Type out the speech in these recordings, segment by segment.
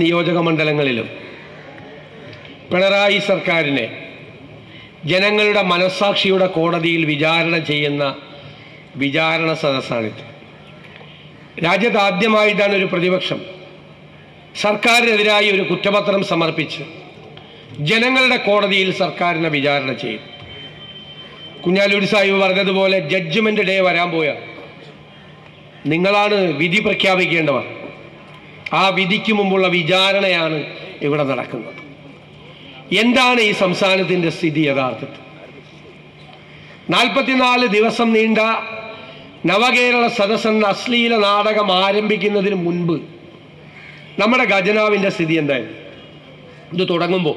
നിയോജക മണ്ഡലങ്ങളിലും പിണറായി സർക്കാരിനെ ജനങ്ങളുടെ മനസ്സാക്ഷിയുടെ കോടതിയിൽ വിചാരണ ചെയ്യുന്ന വിചാരണ സദസ്സാണിത്. രാജ്യത്ത് ആദ്യമായിട്ടാണ് ഒരു പ്രതിപക്ഷം സർക്കാരിനെതിരായി ഒരു കുറ്റപത്രം സമർപ്പിച്ച് ജനങ്ങളുടെ കോടതിയിൽ സർക്കാരിനെ വിചാരണ ചെയ്യും. കുഞ്ഞാലൂർ സാഹിബ് പറഞ്ഞതുപോലെ ജഡ്ജ്മെന്റ് ഡേ വരാൻ പോയ. നിങ്ങളാണ് വിധി പ്രഖ്യാപിക്കേണ്ടവർ. ആ വിധിക്ക് മുമ്പുള്ള വിചാരണയാണ് ഇവിടെ നടക്കുന്നത്. എന്താണ് ഈ സംസ്ഥാനത്തിന്റെ സ്ഥിതി യഥാർത്ഥത്തിൽ? നാൽപ്പത്തിനാല് ദിവസം നീണ്ട നവകേരള സദസ് എന്ന അശ്ലീല നാടകം ആരംഭിക്കുന്നതിന് മുൻപ് നമ്മുടെ ഖജനാവിന്റെ സ്ഥിതി എന്തായിരുന്നു? ഇത് തുടങ്ങുമ്പോൾ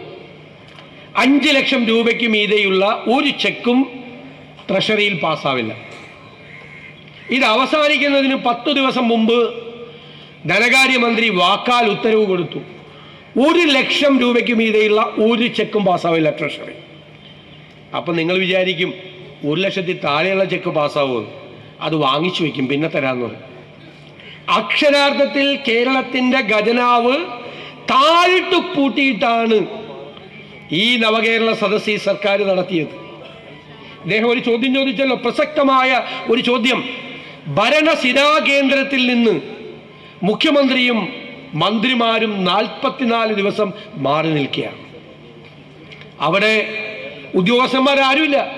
അഞ്ച് ലക്ഷം രൂപയ്ക്ക് മീതെയുള്ള ഒരു ചെക്കും ട്രഷറിയിൽ പാസ്സാവില്ല. ഇത് അവസാനിക്കുന്നതിന് പത്തു ദിവസം മുമ്പ് ധനകാര്യമന്ത്രി വാക്കാൽ ഉത്തരവ് കൊടുത്തു. ഒരു ലക്ഷം രൂപയ്ക്ക് മീതെയുള്ള ഒരു ചെക്കും പാസ്സാവില്ല ട്രഷറി. അപ്പം നിങ്ങൾ വിചാരിക്കും ഒരു ലക്ഷത്തിൽ താഴെയുള്ള ചെക്ക് പാസ്സാവുമെന്ന് അത് വാങ്ങിച്ചു വെക്കും പിന്നെ തരാമെന്ന് പറയും. അക്ഷരാർത്ഥത്തിൽ കേരളത്തിന്റെ ഖജനാവ് താഴിട്ട് പൂട്ടിയിട്ടാണ് ഈ നവകേരള സദസ് ഈ സർക്കാർ നടത്തിയത്. ഇദ്ദേഹം ഒരു ചോദ്യം ചോദിച്ചല്ലോ പ്രസക്തമായ ഒരു ചോദ്യം. ഭരണസിരാകേന്ദ്രത്തിൽ നിന്ന് മുഖ്യമന്ത്രിയും മന്ത്രിമാരും നാൽപ്പത്തിനാല് ദിവസം മാറി നിൽക്കുകയാണ്. അവിടെ ഉദ്യോഗസ്ഥന്മാരാരുമില്ല.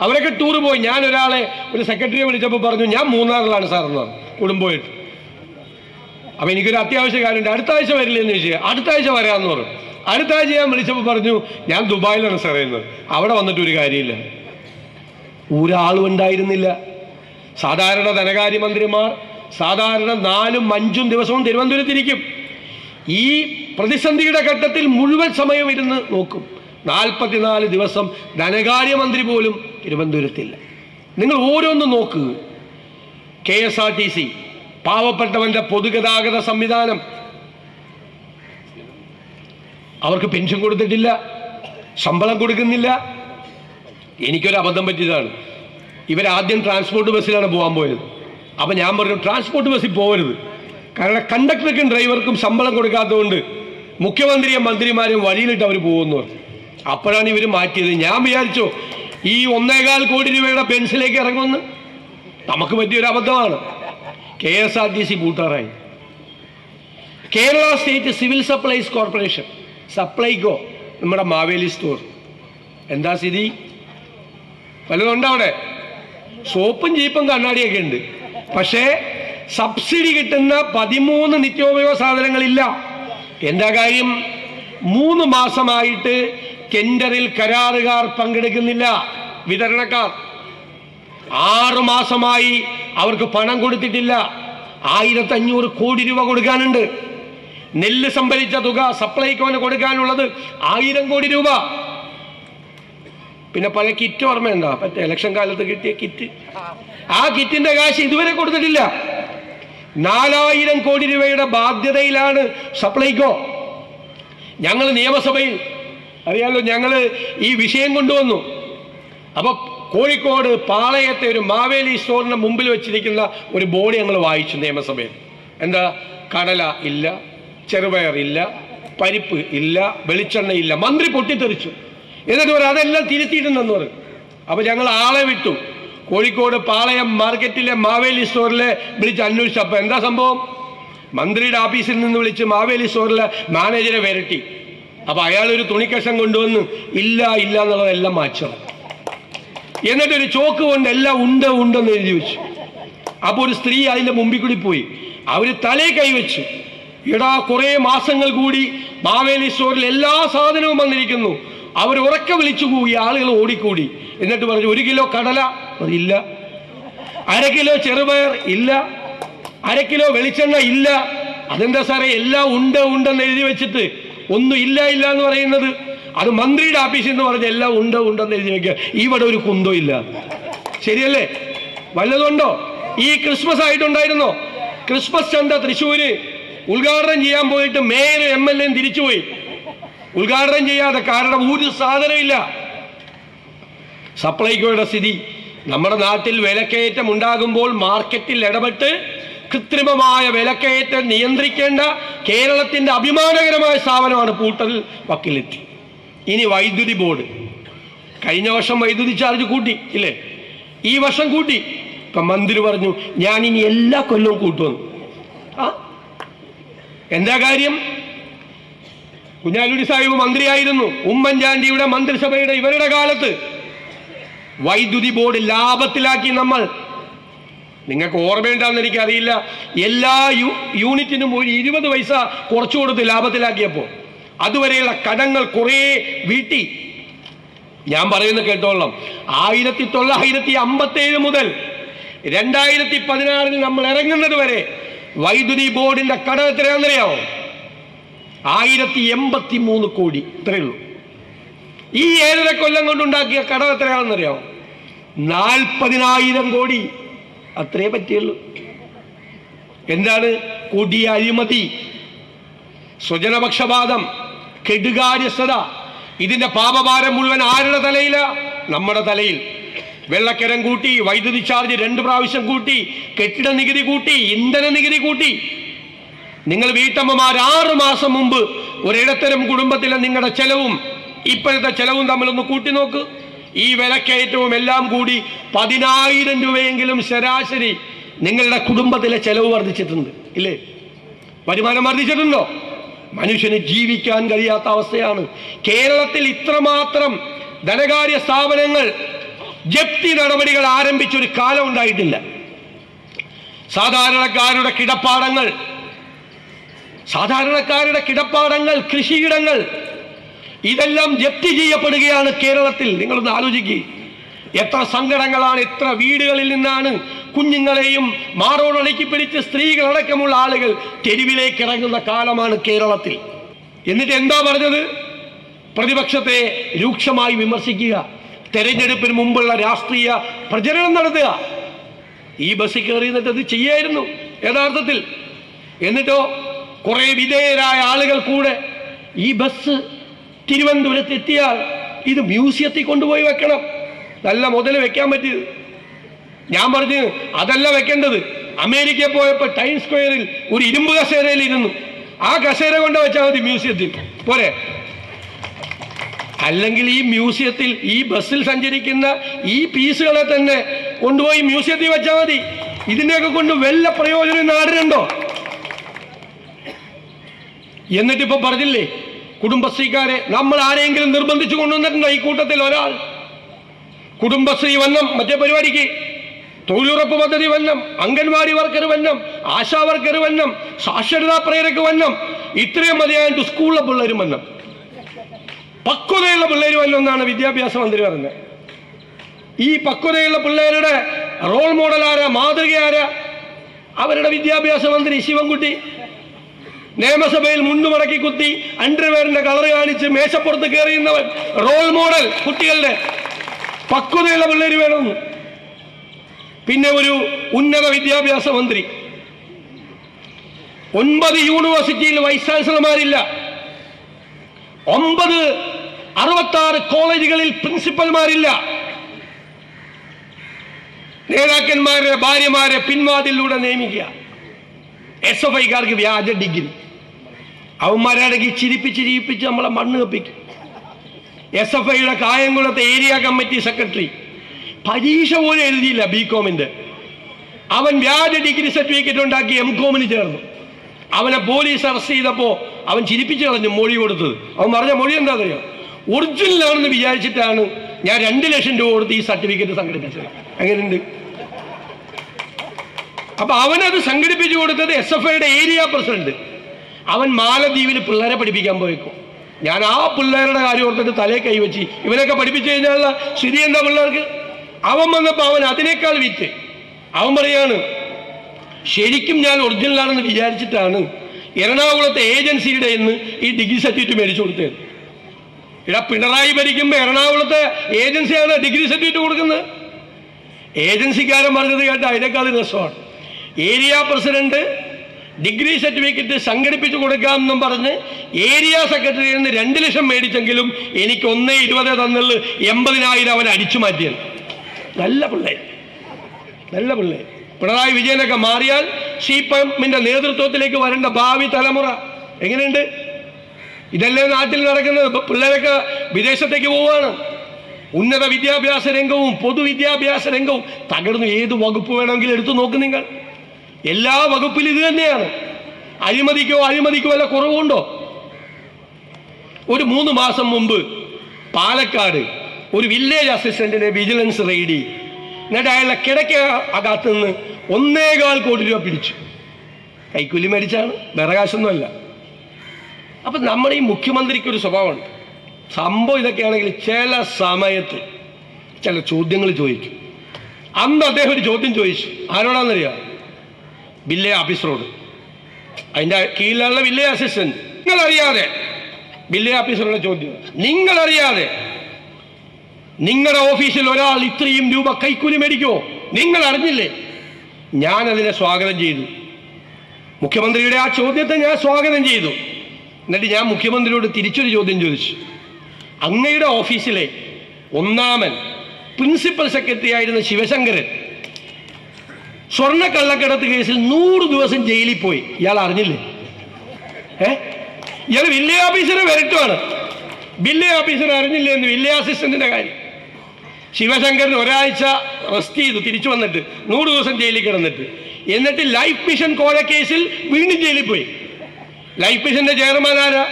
അവരൊക്കെ ടൂർ പോയി. ഞാൻ ഒരാളെ ഒരു സെക്രട്ടറിയെ വിളിച്ചപ്പോൾ പറഞ്ഞു ഞാൻ മൂന്നാറിലാണ് സാർ എന്ന് പറഞ്ഞു. കുടുംബമായിട്ട് അപ്പം എനിക്കൊരു അത്യാവശ്യ കാര്യമുണ്ട്. അടുത്ത ആഴ്ച വരില്ല എന്ന് ചോദിച്ചു. അടുത്ത ആഴ്ച വരാമെന്ന് പറഞ്ഞു. അടുത്ത ആഴ്ച ഞാൻ വിളിച്ചപ്പോൾ പറഞ്ഞു ഞാൻ ദുബായിലാണ് സാറേ എന്ന്. അവിടെ വന്നിട്ട് ഒരു കാര്യമില്ല. ഒരാളും ഉണ്ടായിരുന്നില്ല സാധാരണ ധനകാര്യമന്ത്രിമാർ സാധാരണ നാലും അഞ്ചും ദിവസവും തിരുവനന്തപുരത്തിരിക്കും. ഈ പ്രതിസന്ധിയുടെ ഘട്ടത്തിൽ മുഴുവൻ സമയം ഇരുന്ന് നോക്കും. നാൽപ്പത്തിനാല് ദിവസം ധനകാര്യമന്ത്രി പോലും തിരുവനന്തപുരത്തില്ല. നിങ്ങൾ ഓരോന്നും നോക്കുക K S R T C പാവപ്പെട്ടവന്റെ പൊതുഗതാഗത സംവിധാനം. അവർക്ക് പെൻഷൻ കൊടുത്തിട്ടില്ല ശമ്പളം കൊടുക്കുന്നില്ല. എനിക്കൊരു അബദ്ധം പറ്റിയതാണ്. ഇവരാദ്യം ട്രാൻസ്പോർട്ട് ബസ്സിലാണ് പോകാൻ പോയത്. അപ്പം ഞാൻ പറഞ്ഞു ട്രാൻസ്പോർട്ട് ബസ്സിൽ പോകരുത് കാരണം കണ്ടക്ടർക്കും ഡ്രൈവർക്കും ശമ്പളം കൊടുക്കാത്തതുകൊണ്ട് മുഖ്യമന്ത്രിയും മന്ത്രിമാരും വഴിയിലിട്ട് അവർ പോകുമെന്ന് പറഞ്ഞു. അപ്പോഴാണ് ഇവർ മാറ്റിയത്. ഞാൻ വിചാരിച്ചു ഈ ഒന്നേകാൽ കോടി രൂപയുടെ പെൻസിലേക്ക് ഇറങ്ങുമെന്ന്. നമുക്ക് പറ്റിയൊരു അബദ്ധമാണ്. K S R T C കൂട്ടാറായി. Kerala state civil supplies corporation Supplyco നമ്മുടെ മാവേലി സ്റ്റോർ. എന്താ സ്ഥിതി? വല്ലതുണ്ടോ അവിടെ? സോപ്പും ജീപ്പും കണ്ണാടിയൊക്കെ ഉണ്ട്. പക്ഷേ സബ്സിഡി കിട്ടുന്ന പതിമൂന്ന് നിത്യോപയോഗ സാധനങ്ങളില്ല. എന്താ കാര്യം? മൂന്ന് മാസമായിട്ട് ടെൻഡറിൽ കരാറുകാർ പങ്കെടുക്കുന്നില്ല വിതരണക്കാർ. ആറു മാസമായി അവർക്ക് പണം കൊടുത്തിട്ടില്ല. ആയിരത്തി അഞ്ഞൂറ് കോടി രൂപ കൊടുക്കാനുണ്ട്. നെല്ല് സംഭരിച്ച തുക സപ്ലൈകോന് കൊടുക്കാനുള്ളത് ആയിരം കോടി രൂപ. പിന്നെ പഴയ കിറ്റ് ഓർമ്മയുണ്ടോ മറ്റേ ഇലക്ഷൻ കാലത്ത് കിട്ടിയ കിറ്റ്. ആ കിറ്റിന്റെ കാശ് ഇതുവരെ കൊടുത്തിട്ടില്ല. നാലായിരം കോടി രൂപയുടെ ബാധ്യതയിലാണ് സപ്ലൈകോ. ഞങ്ങൾ നിയമസഭയിൽ അറിയാലോ ഞങ്ങൾ ഈ വിഷയം കൊണ്ടുവന്നു. അപ്പോൾ കോഴിക്കോട് പാളയത്തെ ഒരു മാവേലി സ്റ്റോറിന്റെ മുമ്പിൽ വെച്ചിരിക്കുന്ന ഒരു ബോർഡ് ഞങ്ങൾ വായിച്ചു നിയമസഭയിൽ. എന്താ? കടല ഇല്ല ചെറുപയർ ഇല്ല പരിപ്പ് ഇല്ല വെളിച്ചെണ്ണ ഇല്ല. മന്ത്രി പൊട്ടിത്തെറിച്ചു. എന്നിട്ട് പറയും അതെല്ലാം തിരുത്തിയിട്ടുണ്ടെന്ന് പറയും. അപ്പോൾ ഞങ്ങൾ ആളെ വിട്ടു. കോഴിക്കോട് പാളയം മാർക്കറ്റിലെ മാവേലി സ്റ്റോറിലെ വിളിച്ച് അന്വേഷിച്ചു. അപ്പോൾ എന്താ സംഭവം? മന്ത്രിയുടെ ഓഫീസിൽ നിന്ന് വിളിച്ച് മാവേലി സ്റ്റോറിലെ മാനേജരെ വരട്ടി. അപ്പോൾ അയാൾ ഒരു തുണിക്കഷം കൊണ്ടുവന്ന് ഇല്ല ഇല്ല എന്നുള്ളതെല്ലാം മാറ്റണം എന്നിട്ട് ഒരു ചോക്ക് കൊണ്ട് എല്ലാം ഉണ്ട് ഉണ്ടെന്ന് എഴുതി വെച്ചു. അപ്പോൾ ഒരു സ്ത്രീ അതിന്റെ മുമ്പിൽ കൂടി പോയി. അവർ തലേ കൈവച്ചു എടാ കുറേ മാസങ്ങൾ കൂടി മാവേലി സ്റ്റോറിൽ എല്ലാ സാധനവും വന്നിരിക്കുന്നു. അവർ ഉറക്കെ വിളിച്ചു കൂടി ആളുകൾ ഓടിക്കൂടി. എന്നിട്ട് പറഞ്ഞു ഒരു കിലോ കടല? ഇല്ല. അര കിലോ ചെറുപയർ? ഇല്ല. അര കിലോ വെളിച്ചെണ്ണ? ഇല്ല. അതെന്താ സാറേ എല്ലാം ഉണ്ട് ഉണ്ടെന്ന് എഴുതി വെച്ചിട്ട്. ഒന്നും ഇല്ല ഇല്ല എന്ന് പറയുന്നത്. അത് മന്ത്രിയുടെ ഓഫീസിൽ നിന്ന് പറഞ്ഞ എല്ലാം ഉണ്ട് ഉണ്ടെന്ന് എഴുതി വെക്കുക. ഇവിടെ ഒരു കുന്തോ ഇല്ല. ശരിയല്ലേ? വല്ലതുണ്ടോ ഈ ക്രിസ്മസ് ആയിട്ടുണ്ടായിരുന്നോ? ക്രിസ്മസ് ചന്ത തൃശ്ശൂര്. ഉദ്ഘാടനം ചെയ്യാൻ പോയിട്ട് മേയർ എം എൽ എയും തിരിച്ചുപോയി. ഉദ്ഘാടനം ചെയ്യാതെ കാരണം ഒരു സാധനമില്ല സപ്ലൈകോയുടെ സ്ഥിതി. നമ്മുടെ നാട്ടിൽ വിലക്കയറ്റം ഉണ്ടാകുമ്പോൾ മാർക്കറ്റിൽ ഇടപെട്ട് കൃത്രിമമായ വിലക്കയറ്റം നിയന്ത്രിക്കേണ്ട കേരളത്തിന്റെ അഭിമാനകരമായ സ്ഥാപനമാണ് പൂട്ടൽ വക്കിലെത്തി ഇനി വൈദ്യുതി ബോർഡ്. കഴിഞ്ഞ വർഷം വൈദ്യുതി ചാർജ് കൂട്ടി ഇല്ലേ? ഈ വർഷം കൂട്ടി. ഇപ്പൊ മന്ത്രി പറഞ്ഞു ഞാൻ ഇനി എല്ലാ കൊല്ലവും കൂട്ടുമെന്ന്. ആ? എന്താ കാര്യം? കുഞ്ഞാലുടി സാഹിബ് മന്ത്രിയായിരുന്നു. ഉമ്മൻചാണ്ടിയുടെ മന്ത്രിസഭയുടെ ഇവരുടെ കാലത്ത്. വൈദ്യുതി ബോർഡ് ലാഭത്തിലാക്കി നമ്മൾ. നിങ്ങൾക്ക് ഓർമ്മയുണ്ടാന്ന് എനിക്കറിയില്ല എല്ലാ യു യൂണിറ്റിനും ഒരു ഇരുപത് പൈസ കുറച്ചു കൊടുത്ത് ലാഭത്തിലാക്കിയപ്പോൾ. അതുവരെയുള്ള കടങ്ങൾ കുറേ വീട്ടി. ഞാൻ പറയുന്നത് കേട്ടോളാം ആയിരത്തി തൊള്ളായിരത്തി അമ്പത്തേഴ് മുതൽ രണ്ടായിരത്തി പതിനാറിൽ നമ്മൾ ഇറങ്ങുന്നത് വരെ വൈദ്യുതി ബോർഡിന്റെ കട എത്രയാണെന്നറിയാമോ ആയിരത്തി എൺപത്തി മൂന്ന് കോടി. ഇത്രയേ ഉള്ളൂ. ഈ ഏഴര കൊല്ലം കൊണ്ടുണ്ടാക്കിയ കടം എത്രയാണെന്നറിയാമോ നാൽപ്പതിനായിരം കോടി. അത്രയേ പറ്റിയുള്ളൂ എന്താണ്? കൊടിയ അഴിമതി സ്വജനപക്ഷപാതം കെടുകാര്യസ്ഥത. ഇതിന്റെ പാപഭാരം മുഴുവൻ ആരുടെ തലയില? നമ്മുടെ തലയിൽ. വെള്ളക്കരം കൂട്ടി വൈദ്യുതി ചാർജ് രണ്ട് പ്രാവശ്യം കൂട്ടി കെട്ടിട നികുതി കൂട്ടി ഇന്ധന നികുതി കൂട്ടി. നിങ്ങൾ വീട്ടമ്മമാർ ആറു മാസം മുമ്പ് ഒരിടത്തരം കുടുംബത്തിലെ നിങ്ങളുടെ ചെലവും ഇപ്പോഴത്തെ ചെലവും തമ്മിലൊന്ന് കൂട്ടി നോക്ക് ഈ വിലക്കയറ്റവും എല്ലാം കൂടി പതിനായിരം രൂപയെങ്കിലും ശരാശരി നിങ്ങളുടെ കുടുംബത്തിലെ ചെലവ് വർദ്ധിച്ചിട്ടുണ്ട് ഇല്ലേ? വരുമാനം വർദ്ധിച്ചിട്ടുണ്ടോ? മനുഷ്യന് ജീവിക്കാൻ കഴിയാത്ത അവസ്ഥയാണ്. കേരളത്തിൽ ഇത്രമാത്രം ധനകാര്യ സ്ഥാപനങ്ങൾ ജപ്തി നടപടികൾ ആരംഭിച്ചൊരു കാലം ഉണ്ടായിട്ടില്ല. സാധാരണക്കാരുടെ കിടപ്പാടങ്ങൾ സാധാരണക്കാരുടെ കിടപ്പാടങ്ങൾ കൃഷിയിടങ്ങൾ ഇതെല്ലാം ജപ്തി ചെയ്യപ്പെടുകയാണ് കേരളത്തിൽ. നിങ്ങളൊന്ന് ആലോചിക്കുക എത്ര സങ്കടങ്ങളാണ് എത്ര വീടുകളിൽ നിന്നാണ് കുഞ്ഞുങ്ങളെയും മാറോടൊളുക്കി പിടിച്ച് സ്ത്രീകളടക്കമുള്ള ആളുകൾ തെരുവിലേക്ക് ഇറങ്ങുന്ന കാലമാണ് കേരളത്തിൽ. എന്നിട്ട് എന്താ പറഞ്ഞത്? പ്രതിപക്ഷത്തെ രൂക്ഷമായി വിമർശിക്കുക. തെരഞ്ഞെടുപ്പിന് മുമ്പുള്ള രാഷ്ട്രീയ പ്രചരണം നടത്തുക. ഈ ബസ്സിൽ കയറി എന്നിട്ട് അത് ചെയ്യായിരുന്നു യഥാർത്ഥത്തിൽ. എന്നിട്ടോ കുറെ വിധേയരായ ആളുകൾ കൂടെ ഈ ബസ് തിരുവനന്തപുരത്ത് എത്തിയാൽ ഇത് മ്യൂസിയത്തിൽ കൊണ്ടുപോയി വെക്കണം. നല്ല മുതൽ വെക്കാൻ പറ്റിയത്. ഞാൻ പറഞ്ഞു അതല്ല വെക്കേണ്ടത്. അമേരിക്കയിൽ പോയപ്പോൾ ടൈം സ്ക്വയറിൽ ഒരു ഇരുമ്പ് കസേരയിൽ ഇരുന്നു. ആ കസേര കൊണ്ട് വെച്ചാൽ മതി മ്യൂസിയത്തിൽ പോരെ. അല്ലെങ്കിൽ ഈ മ്യൂസിയത്തിൽ ഈ ബസ്സിൽ സഞ്ചരിക്കുന്ന ഈ പീസുകളെ തന്നെ കൊണ്ടുപോയി മ്യൂസിയത്തിൽ വെച്ചാൽ മതി. ഇതിനെയൊക്കെ കൊണ്ട് വല്ല പ്രയോജനം നാടിനുണ്ടോ? എന്നിട്ടിപ്പോ പറഞ്ഞില്ലേ കുടുംബശ്രീക്കാരെ നമ്മൾ ആരെങ്കിലും നിർബന്ധിച്ചു കൊണ്ടുവന്നിട്ടുണ്ടോ ഈ കൂട്ടത്തിൽ ഒരാൾ? കുടുംബശ്രീ വന്നം മറ്റേ പരിപാടിക്ക് തൊഴിലുറപ്പ് പദ്ധതി വന്നം അംഗൻവാടി വർക്കർ വന്നം ആശാ വർക്കർ വന്നം സാക്ഷരതാ പ്രേരക്ക് വന്നം ഇത്രയും മതിയായിട്ട് സ്കൂളിലെ പിള്ളേരും വന്നം. പക്വതയുള്ള പിള്ളേർ വന്നം എന്നാണ് വിദ്യാഭ്യാസ മന്ത്രി പറഞ്ഞത്. ഈ പക്വതയുള്ള പിള്ളേരുടെ റോൾ മോഡൽ ആരാ മാതൃക ആരാ അവരുടെ വിദ്യാഭ്യാസ മന്ത്രി ശിവൻകുട്ടി നിയമസഭയിൽ മുണ്ടുമടക്കി കുത്തി അണ്ടർവെയറിന്റെ കളർ കാണിച്ച് മേശപ്പുറത്ത് കയറിയുന്നവൻ റോൾ മോഡൽ കുട്ടികളുടെ പക്വതയുള്ള പിള്ളേർ വേണമെന്ന്. പിന്നെ ഒരു ഉന്നത വിദ്യാഭ്യാസ മന്ത്രി. ഒൻപത് യൂണിവേഴ്സിറ്റിയിൽ വൈസ് ചാൻസലർമാരില്ല. ഒമ്പത് അറുപത്താറ് കോളേജുകളിൽ പ്രിൻസിപ്പൽമാരില്ല. നേതാക്കന്മാരെ ഭാര്യമാരെ പിൻവാതിലൂടെ നിയമിക്കുക. എസ് എഫ് ഐക്കാർക്ക് വ്യാജ ഡിഗ്രി. അവന്മാരാണെങ്കിൽ ചിരിപ്പിച്ച് ചിരിപ്പിച്ച് നമ്മളെ മണ്ണ് കപ്പിക്കും. എസ് എഫ് ഐയുടെ കായംകുളത്തെ ഏരിയ കമ്മിറ്റി സെക്രട്ടറി. പരീക്ഷ പോലും എഴുതിയില്ല ബി കോമിന്റെ അവൻ വ്യാജ ഡിഗ്രി സർട്ടിഫിക്കറ്റ് ഉണ്ടാക്കി എം കോമിന് ചേർന്നു. അവനെ പോലീസ് അറസ്റ്റ് ചെയ്തപ്പോൾ അവൻ ചിരിപ്പിച്ച് കളഞ്ഞു മൊഴി കൊടുത്തത്. അവൻ പറഞ്ഞ മൊഴി എന്താ അറിയോ ഒറിജിനലാണെന്ന് വിചാരിച്ചിട്ടാണ് ഞാൻ രണ്ട് ലക്ഷം രൂപ കൊടുത്ത് ഈ സർട്ടിഫിക്കറ്റ് സംഘടിപ്പിച്ചത്. അങ്ങനെയുണ്ട് അപ്പൊ അവനത് സംഘടിപ്പിച്ചു കൊടുത്തത് എസ് എഫ് ഐയുടെ ഏരിയ പ്രസിഡന്റ്. അവൻ മാലദ്വീപിൽ പിള്ളേരെ പഠിപ്പിക്കാൻ പോയേക്കും. ഞാൻ ആ പിള്ളേരുടെ കാര്യം ഓർത്തിട്ട് തലേ കൈവച്ച് ഇവനൊക്കെ പഠിപ്പിച്ചു കഴിഞ്ഞാലുള്ള സ്ഥിതി എന്താ പിള്ളേർക്ക്? അവൻ വന്നപ്പോൾ അവൻ അതിനേക്കാൾ വിറ്റ് അവൻ പറയാണ് ശരിക്കും ഞാൻ ഒറിജിനലാണെന്ന് വിചാരിച്ചിട്ടാണ് എറണാകുളത്തെ ഏജൻസിയുടെ ഇന്ന് ഈ ഡിഗ്രി സർട്ടിഫിക്കറ്റ് മേടിച്ചു കൊടുത്തത്. ഇടാ പിണറായി ഭരിക്കുമ്പോൾ എറണാകുളത്തെ ഏജൻസിയാണ് ഡിഗ്രി സർട്ടിഫിക്കറ്റ് കൊടുക്കുന്നത്? ഏജൻസിക്കാരൻ പറഞ്ഞത് കേട്ട അതിനേക്കാൾ രസമാണ്. ഏരിയ പ്രസിഡന്റ് ഡിഗ്രി സർട്ടിഫിക്കറ്റ് സംഘടിപ്പിച്ചു കൊടുക്കാമെന്നും പറഞ്ഞ് ഏരിയ സെക്രട്ടറിയിൽ നിന്ന് രണ്ട് ലക്ഷം മേടിച്ചെങ്കിലും എനിക്ക് ഒന്നേ ഇരുപത് തന്നുള്ളു. എൺപതിനായിരം അവൻ അടിച്ചു മാറ്റിയത്. നല്ല പിള്ളേർ നല്ല പിള്ളേർ പിണറായി വിജയനൊക്കെ മാറിയാൽ സി പി നേതൃത്വത്തിലേക്ക് വരേണ്ട ഭാവി തലമുറ എങ്ങനെയുണ്ട്? ഇതല്ലേ നാട്ടിൽ നടക്കുന്നത്? പിള്ളേരൊക്കെ വിദേശത്തേക്ക് പോവാണ് ഉന്നത വിദ്യാഭ്യാസ രംഗവും പൊതുവിദ്യാഭ്യാസ രംഗവും തകർന്നു ഏത് വകുപ്പ് വേണമെങ്കിലും എടുത്തു നോക്ക് നിങ്ങൾ. എല്ലാ വകുപ്പിലും ഇത് തന്നെയാണ്. അഴിമതിക്കോ അഴിമതിക്കോ വല്ല കുറവുണ്ടോ? ഒരു മൂന്ന് മാസം മുമ്പ് പാലക്കാട് ഒരു വില്ലേജ് അസിസ്റ്റന്റിനെ വിജിലൻസ് റെയ്ഡ് എന്നിട്ട് അയാളുടെ കിടക്ക അകത്ത് നിന്ന് ഒന്നേകാൽ കോടി രൂപ പിടിച്ചു. കൈക്കൂലി മേടിച്ചാണ് വേറെ കാശൊന്നുമല്ല. അപ്പം നമ്മുടെ ഈ മുഖ്യമന്ത്രിക്ക് ഒരു സ്വഭാവമുണ്ട്. സംഭവം ഇതൊക്കെയാണെങ്കിൽ ചില സമയത്ത് ചില ചോദ്യങ്ങൾ ചോദിക്കും. അന്ന് അദ്ദേഹം ഒരു ചോദ്യം ചോദിച്ചു. ആരോടാണെന്നറിയാം വില്ലേജ് ഓഫീസറോട്. അതിന്റെ കീഴിലുള്ള വില്ലേ അസിസ്റ്റന്റ്. നിങ്ങളറിയാതെ. വില്ലേ ഓഫീസറുടെ ചോദ്യം. നിങ്ങളറിയാതെ. നിങ്ങളുടെ ഓഫീസിൽ ഒരാൾ ഇത്രയും രൂപ കൈക്കൂലി മേടിക്കുമോ നിങ്ങൾ അറിഞ്ഞില്ലേ ഞാൻ അതിനെ സ്വാഗതം ചെയ്തു. മുഖ്യമന്ത്രിയുടെ ആ ചോദ്യത്തെ ഞാൻ സ്വാഗതം ചെയ്തു. എന്നിട്ട് ഞാൻ മുഖ്യമന്ത്രിയോട് തിരിച്ചൊരു ചോദ്യം ചോദിച്ചു. അങ്ങയുടെ ഓഫീസിലെ ഒന്നാമൻ പ്രിൻസിപ്പൽ സെക്രട്ടറി ആയിരുന്ന ശിവശങ്കരൻ സ്വർണ കള്ളക്കടത്ത് കേസിൽ നൂറ് ദിവസം ജയിലിൽ പോയി. ഇയാൾ അറിഞ്ഞില്ലേ? ഏ? ഇയാൾ വില്ലേജ് ഓഫീസറെ വരട്ടുമാണ് വില്ലേജ് ഓഫീസർ അറിഞ്ഞില്ലേ എന്ന് വില്ലേജ് അസിസ്റ്റന്റിന്റെ കാര്യം. ശിവശങ്കരൻ ഒരാഴ്ച റെസ്റ്റ് ചെയ്തു തിരിച്ചു വന്നിട്ട്. നൂറ് ദിവസം ജയിലിൽ കിടന്നിട്ട്. എന്നിട്ട് ലൈഫ് മിഷൻ കോഴ കേസിൽ വീണ്ടും ജയിലിൽ പോയി. ലൈഫ് മിഷന്റെ ചെയർമാൻ ആരാ?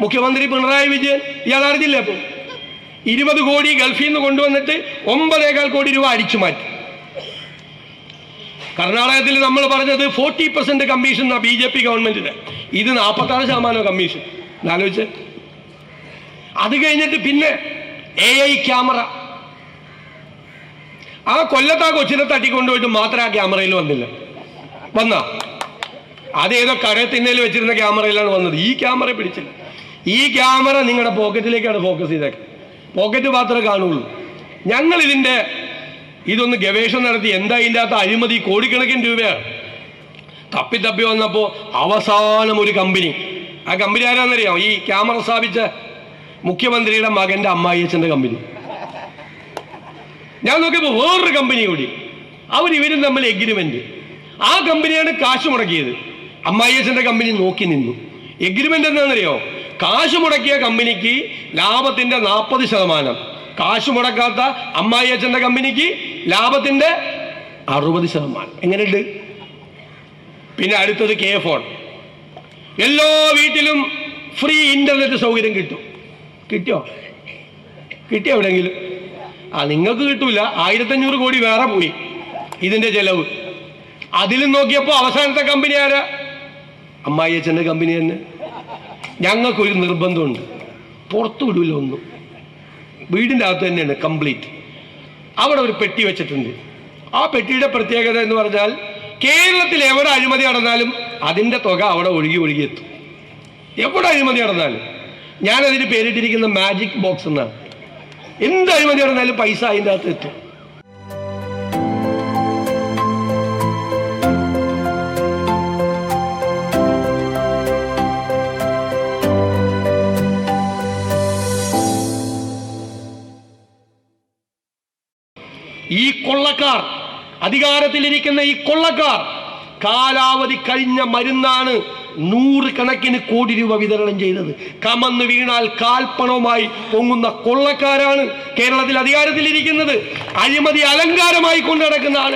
മുഖ്യമന്ത്രി പിണറായി വിജയൻ. ഇയാൾ അറിഞ്ഞില്ലേ അപ്പോൾ? ഇരുപത് കോടി ഗൾഫിൽ നിന്ന് കൊണ്ടുവന്നിട്ട് ഒമ്പതേകാൽ കോടി രൂപ അടിച്ചു മാറ്റി. കർണാടകത്തിൽ നമ്മൾ പറഞ്ഞത് ഫോർട്ടി പെർസെന്റ് കമ്മീഷൻ എന്നാ ബി ജെ പി ഗവൺമെന്റിന് ഇത് നാൽപ്പത്താറ് ശതമാനം കമ്മീഷൻ ആലോചിച്ച്. അത് കഴിഞ്ഞിട്ട് പിന്നെ എ ഐ ക്യാമറ ആ കൊല്ലത്ത് കൊച്ചിനെ തട്ടിക്കൊണ്ടുപോയിട്ട് മാത്രമേ ആ ക്യാമറയിൽ വന്നില്ല. വന്ന? അതേതോ കടത്തിന്നയിൽ വെച്ചിരുന്ന ക്യാമറയിലാണ് വന്നത്. ഈ ക്യാമറ പിടിച്ചില്ല. ഈ ക്യാമറ നിങ്ങളുടെ പോക്കറ്റിലേക്കാണ് ഫോക്കസ് ചെയ്തേക്കുന്നത് പോക്കറ്റ് മാത്രമേ കാണുള്ളൂ. ഞങ്ങൾ ഇതിന്റെ ഇതൊന്ന് ഗവേഷണം നടത്തി എന്താ ഇതിന്റെ അകത്ത് അഴിമതി? കോടിക്കണക്കിന് രൂപയാണ് തപ്പി തപ്പി വന്നപ്പോൾ അവസാനം ഒരു കമ്പനി. ആ കമ്പനി ആരാന്നറിയാം? ഈ ക്യാമറ സ്ഥാപിച്ച മുഖ്യമന്ത്രിയുടെ മകന്റെ അമ്മായിയച്ഛന്റെ കമ്പനി. ഞാൻ നോക്കിയപ്പോൾ വേറൊരു കമ്പനി കൂടി. അവർ ഇവരും തമ്മിൽ എഗ്രിമെന്റ് ആ കമ്പനിയാണ് കാശ് മുടക്കിയത്. അമ്മായിയച്ഛന്റെ കമ്പനി നോക്കി നിന്നു. എഗ്രിമെന്റ് എന്താണെന്നറിയോ കാശ് മുടക്കിയ കമ്പനിക്ക് ലാഭത്തിന്റെ നാൽപ്പത് ശതമാനം. കാശ് മുടക്കാത്ത അമ്മായിയച്ഛന്റെ കമ്പനിക്ക് ലാഭത്തിന്റെ അറുപത് ശതമാനം. എങ്ങനെയുണ്ട്? പിന്നെ അടുത്തത് കെ ഫോൺ. എല്ലാ വീട്ടിലും ഫ്രീ ഇന്റർനെറ്റ് സൗകര്യം കിട്ടും. കിട്ടിയോ? കിട്ടിയോ എവിടെയെങ്കിലും? ആ നിങ്ങൾക്ക് കിട്ടൂല. ആയിരത്തഞ്ഞൂറ് കോടി വേറെ പോയി ഇതിന്റെ ചെലവ്. അതിലും നോക്കിയപ്പോൾ അവസാനത്തെ കമ്പനി ആരാ? അമ്മായി അച്ഛന്റെ കമ്പനി തന്നെ. ഞങ്ങൾക്കൊരു നിർബന്ധമുണ്ട്. പുറത്തു വിടില്ല ഒന്നും. വീടിന്റെ അകത്ത് തന്നെയാണ് കംപ്ലീറ്റ് അവിടെ ഒരു പെട്ടി വെച്ചിട്ടുണ്ട്. ആ പെട്ടിയുടെ പ്രത്യേകത എന്ന് പറഞ്ഞാൽ കേരളത്തിൽ എവിടെ അഴിമതി നടന്നാലും അതിന്റെ തുക അവിടെ ഒഴുകി ഒഴുകി എത്തും. എവിടെ അഴിമതി നടന്നാലും. ഞാനതിന് പേരിട്ടിരിക്കുന്ന മാജിക് ബോക്സ് എന്നാണ്. എന്ത് അഴിമതി നടന്നാലും പൈസ അതിന്റെ അകത്ത് എത്തും. ഈ കൊള്ളക്കാർ അധികാരത്തിലിരിക്കുന്ന ഈ കൊള്ളക്കാർ കാലാവധി കഴിഞ്ഞ മരുന്നാണ് നൂറ് കണക്കിന് കോടി രൂപ വിതരണം ചെയ്തത്. കമന്ന് വീണാൽ കാൽപ്പണവുമായി പൊങ്ങുന്ന കൊള്ളക്കാരാണ് കേരളത്തിൽ അധികാരത്തിലിരിക്കുന്നത്. അഴിമതി അലങ്കാരമായി കൊണ്ടു നടക്കുന്ന ആൾ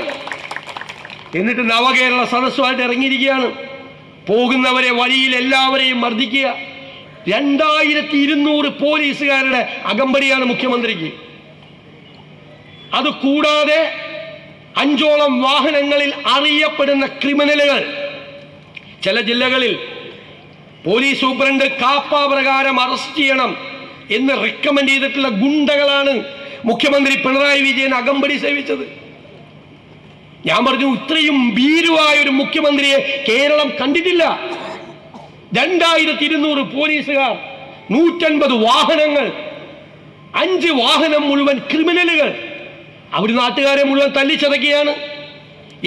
എന്നിട്ട് നവകേരള സദസ്സുമായിട്ട് ഇറങ്ങിയിരിക്കുകയാണ്. പോകുന്നവരെ വഴിയിൽ എല്ലാവരെയും മർദ്ദിക്കുക. രണ്ടായിരത്തി ഇരുന്നൂറ് പോലീസുകാരുടെ അകമ്പടിയാണ് മുഖ്യമന്ത്രിക്ക്. അത് കൂടാതെ അഞ്ചോളം വാഹനങ്ങളിൽ അറിയപ്പെടുന്ന ക്രിമിനലുകൾ. ചില ജില്ലകളിൽ പോലീസ് സൂപ്രണ്ട് കാപ്പ പ്രകാരം അറസ്റ്റ് ചെയ്യണം എന്ന് റെക്കമെൻഡ് ചെയ്തിട്ടുള്ള ഗുണ്ടകളാണ് മുഖ്യമന്ത്രി പിണറായി വിജയൻ അകമ്പടി സേവിച്ചത്. ഞാൻ പറഞ്ഞു ഇത്രയും ഭീരുവായ ഒരു മുഖ്യമന്ത്രിയെ കേരളം കണ്ടിട്ടില്ല. രണ്ടായിരത്തി ഇരുന്നൂറ് പോലീസുകാർ നൂറ്റൻപത് വാഹനങ്ങൾ അഞ്ച് വാഹനം മുഴുവൻ ക്രിമിനലുകൾ. അവർ നാട്ടുകാരെ മുഴുവൻ തല്ലിച്ചതക്കുകയാണ്.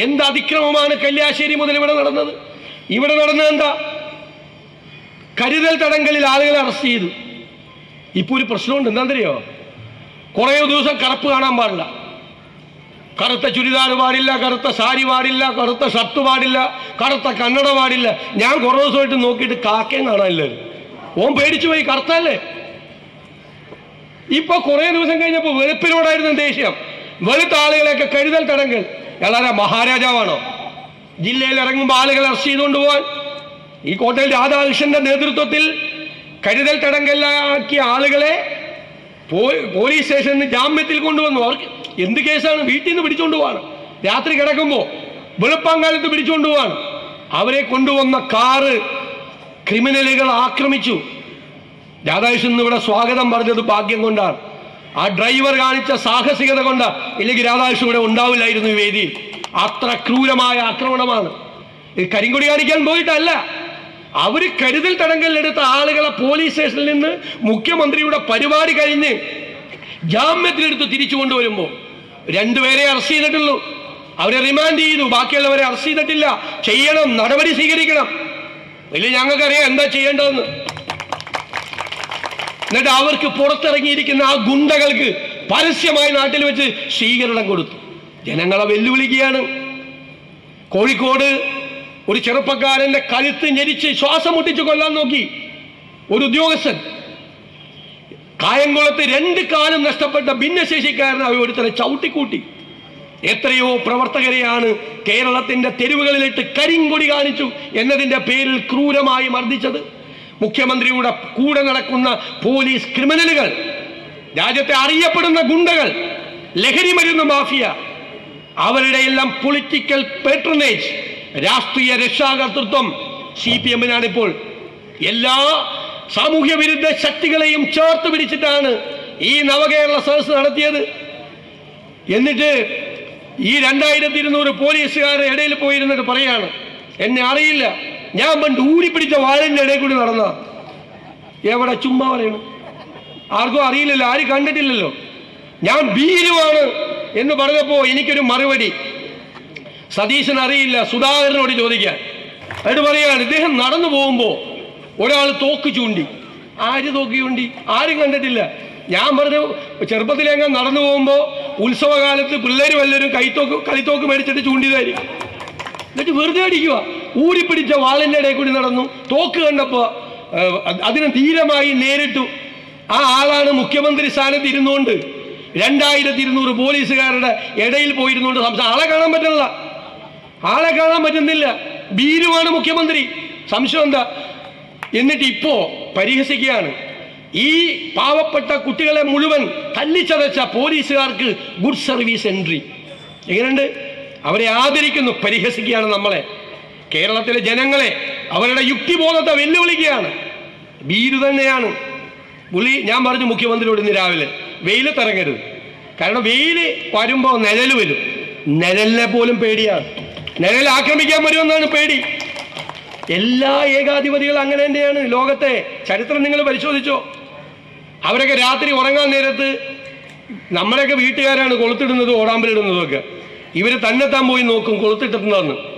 എന്ത് അതിക്രമമാണ് കല്യാശ്ശേരി മുതൽ ഇവിടെ നടന്നത്? ഇവിടെ നടന്നത് എന്താ? കരുതൽ തടങ്കലിൽ ആളുകളെ അറസ്റ്റ് ചെയ്തു. ഇപ്പൊ ഒരു പ്രശ്നമുണ്ട് എന്താണെന്നറിയോ? കുറേ ദിവസം കറുപ്പ് കാണാൻ പാടില്ല. കറുത്ത ചുരിദാർ പാടില്ല കറുത്ത സാരി പാടില്ല കറുത്ത ഷർട്ട് പാടില്ല കറുത്ത കണ്ണട പാടില്ല. ഞാൻ കുറേ ദിവസമായിട്ട് നോക്കിയിട്ട് കാക്കയും കാണാനില്ല ഓൻ പേടിച്ചു പോയി കറുത്തല്ലേ? ഇപ്പൊ കുറേ ദിവസം കഴിഞ്ഞപ്പോൾ വെളുപ്പിനോടായിരുന്നു ദേഷ്യം. വെളുത്ത ആളുകളെയൊക്കെ കരുതൽ തടങ്കൽ. വളരെ മഹാരാജാവാണോ? ജില്ലയിൽ ഇറങ്ങുമ്പോൾ ആളുകളെ അറസ്റ്റ് ചെയ്തുകൊണ്ട് ഈ കോട്ടയിൽ രാധാകൃഷ്ണന്റെ നേതൃത്വത്തിൽ കരുതൽ തടങ്കലാക്കിയ ആളുകളെ പോലീസ് സ്റ്റേഷനിൽ നിന്ന് ജാമ്യത്തിൽ കൊണ്ടുവന്നു. അവർക്ക് എന്ത് കേസാണ്? വീട്ടിൽ നിന്ന് പിടിച്ചുകൊണ്ട് പോവാണ്. രാത്രി കിടക്കുമ്പോൾ വെളുപ്പാങ്കാലത്ത് പിടിച്ചുകൊണ്ട് പോവാണ്. അവരെ കൊണ്ടുവന്ന കാറ് ക്രിമിനലുകൾ ആക്രമിച്ചു. രാധാകൃഷ്ണൻ ഇവിടെ സ്വാഗതം പറഞ്ഞത് ഭാഗ്യം കൊണ്ടാണ്. ആ ഡ്രൈവർ കാണിച്ച സാഹസികത കൊണ്ട് ഇല്ലെങ്കിൽ രാധാകൃഷ്ണൻ ഇവിടെ ഉണ്ടാവില്ലായിരുന്നു ഈ വേദിയിൽ അത്ര ക്രൂരമായ ആക്രമണമാണ്. ഇത് കരിങ്കൊടി കാണിക്കാൻ പോയിട്ടല്ല. അവർ കരുതൽ തടങ്കലിലെടുത്ത ആളുകളെ പോലീസ് സ്റ്റേഷനിൽ നിന്ന് മുഖ്യമന്ത്രിയുടെ പരിപാടി കഴിഞ്ഞ് ജാമ്യത്തിലെടുത്ത് തിരിച്ചു കൊണ്ടുവരുമ്പോൾ രണ്ടുപേരെ അറസ്റ്റ് ചെയ്തിട്ടുള്ളൂ. അവരെ റിമാൻഡ് ചെയ്തു. ബാക്കിയുള്ളവരെ അറസ്റ്റ് ചെയ്തിട്ടില്ല. ചെയ്യണം. നടപടി സ്വീകരിക്കണം. വലിയ ഞങ്ങൾക്കറിയാം എന്താ ചെയ്യേണ്ടതെന്ന്. എന്നിട്ട് അവർക്ക് പുറത്തിറങ്ങിയിരിക്കുന്ന ആ ഗുണ്ടകൾക്ക് പരസ്യമായി നാട്ടിൽ വെച്ച് സ്വീകരണം കൊടുത്തു. ജനങ്ങളെ വെല്ലുവിളിക്കുകയാണ്. കോഴിക്കോട് ഒരു ചെറുപ്പക്കാരന്റെ കഴുത്ത് ഞെരിച്ച് ശ്വാസം മുട്ടിച്ച് കൊല്ലാൻ നോക്കി ഒരു ഉദ്യോഗസ്ഥൻ. കായംകുളത്ത് രണ്ട് കാലം നഷ്ടപ്പെട്ട ഭിന്നശേഷിക്കാരനായ ഒരുത്തരെ ചവിട്ടിക്കൂട്ടി. എത്രയോ പ്രവർത്തകരെയാണ് കേരളത്തിന്റെ തെരുവുകളിലിട്ട് കരിങ്കൊടി കാണിച്ചു എന്നതിന്റെ പേരിൽ ക്രൂരമായി മർദ്ദിച്ചത്. മുഖ്യമന്ത്രിയുടെ കൂടെ നടക്കുന്ന പോലീസ് ക്രിമിനലുകൾ രാജ്യത്തെ അറിയപ്പെടുന്ന ഗുണ്ടകൾ ലഹരി മരുന്ന് മാഫിയ അവരുടെ എല്ലാം പൊളിറ്റിക്കൽ പേട്രണേജ് രാഷ്ട്രീയ രക്ഷാകർതൃത്വം സി പി എമ്മിനാണിപ്പോൾ എല്ലാ സാമൂഹ്യ വിരുദ്ധ ശക്തികളെയും ചേർത്ത് പിടിച്ചിട്ടാണ് ഈ നവകേരള സദസ് നടത്തിയത്. എന്നിട്ട് ഈ രണ്ടായിരത്തി ഇരുന്നൂറ് പോലീസുകാരുടെ ഇടയിൽ പോയിരുന്നിട്ട് പറയാണ് എന്നെ അറിയില്ല. ഞാൻ പണ്ട് ഊരിപ്പിടിച്ച വാഴന്റെ ഇടയിൽ കൂടി നടന്ന. എവിടെ ചുമ്മാ പറയണം? ആർക്കും അറിയില്ലല്ലോ ആരും കണ്ടിട്ടില്ലല്ലോ. ഞാൻ ഭീരുവാണ് എന്ന് പറഞ്ഞപ്പോ എനിക്കൊരു മറുപടി. സതീശൻ അറിയില്ല സുധാകരനോട് ചോദിക്കാൻ. എന്നിട്ട് പറയാണ് ഇദ്ദേഹം നടന്നു പോകുമ്പോ ഒരാൾ തോക്ക് ചൂണ്ടി. ആര് തോക്ക് ചൂണ്ടി? ആരും കണ്ടിട്ടില്ല. ഞാൻ പറഞ്ഞു ചെറുപ്പത്തിലെങ്ങാൻ നടന്നു പോകുമ്പോൾ ഉത്സവകാലത്ത് പിള്ളേർ വല്ലവരും കൈത്തോക്ക് കളിത്തോക്ക് മേടിച്ചിട്ട് ചൂണ്ടിയതായിരിക്കും. എന്നിട്ട് വെറുതെ അടിക്കുക ഊരിപ്പിടിച്ച വാളിന്റെ ഇടയിൽ കൂടി നടന്നു. തോക്ക് കണ്ടപ്പോൾ അതിന് അത് അതിനെ ധീരമായി നേരിട്ടു. ആ ആളാണ് മുഖ്യമന്ത്രി സ്ഥാനത്ത് ഇരുന്നുകൊണ്ട് രണ്ടായിരത്തി ഇരുന്നൂറ് പോലീസുകാരുടെ ഇടയിൽ പോയിരുന്നുകൊണ്ട് സംസാരം ആളെ കാണാൻ പറ്റുന്നില്ല. ആളെ കാണാൻ പറ്റുന്നില്ല. ഭീരുവാണ് മുഖ്യമന്ത്രി. സംശയം എന്താ? എന്നിട്ട് ഇപ്പോ പരിഹസിക്കുകയാണ്. ഈ പാവപ്പെട്ട കുട്ടികളെ മുഴുവൻ തല്ലിച്ചതച്ച പോലീസുകാർക്ക് ഗുഡ് സർവീസ് എൻട്രി. എങ്ങനെയുണ്ട്? അവരെ ആദരിക്കുന്നു പരിഹസിക്കുകയാണ് നമ്മളെ. കേരളത്തിലെ ജനങ്ങളെ അവരുടെ യുക്തിബോധത്തെ വെല്ലുവിളിക്കുകയാണ്. ഭീരു തന്നെയാണ്. പുള്ളി ഞാൻ പറഞ്ഞു മുഖ്യമന്ത്രിയോട് ഇന്ന് രാവിലെ വെയിൽ തിറങ്ങരുത് കാരണം വെയിൽ വരുമ്പോൾ നിഴൽ വരും. നിഴലിനെ പോലും പേടിയാണ്. നിഴൽ ആക്രമിക്കാൻ വരുമെന്നാണ് പേടി. എല്ലാ ഏകാധിപതികളും അങ്ങനെ തന്നെയാണ്. ലോകത്തെ ചരിത്രം നിങ്ങൾ പരിശോധിച്ചോ? അവരൊക്കെ രാത്രി ഉറങ്ങാൻ നേരത്ത് നമ്മളൊക്കെ വീട്ടുകാരാണ് കൊളുത്തിടുന്നത് ഓടാമ്പലിടുന്നതും ഒക്കെ. ഇവർ തന്നെത്താൻ പോയി നോക്കും കൊളുത്തിട്ടിട്ടുണ്ടെന്ന്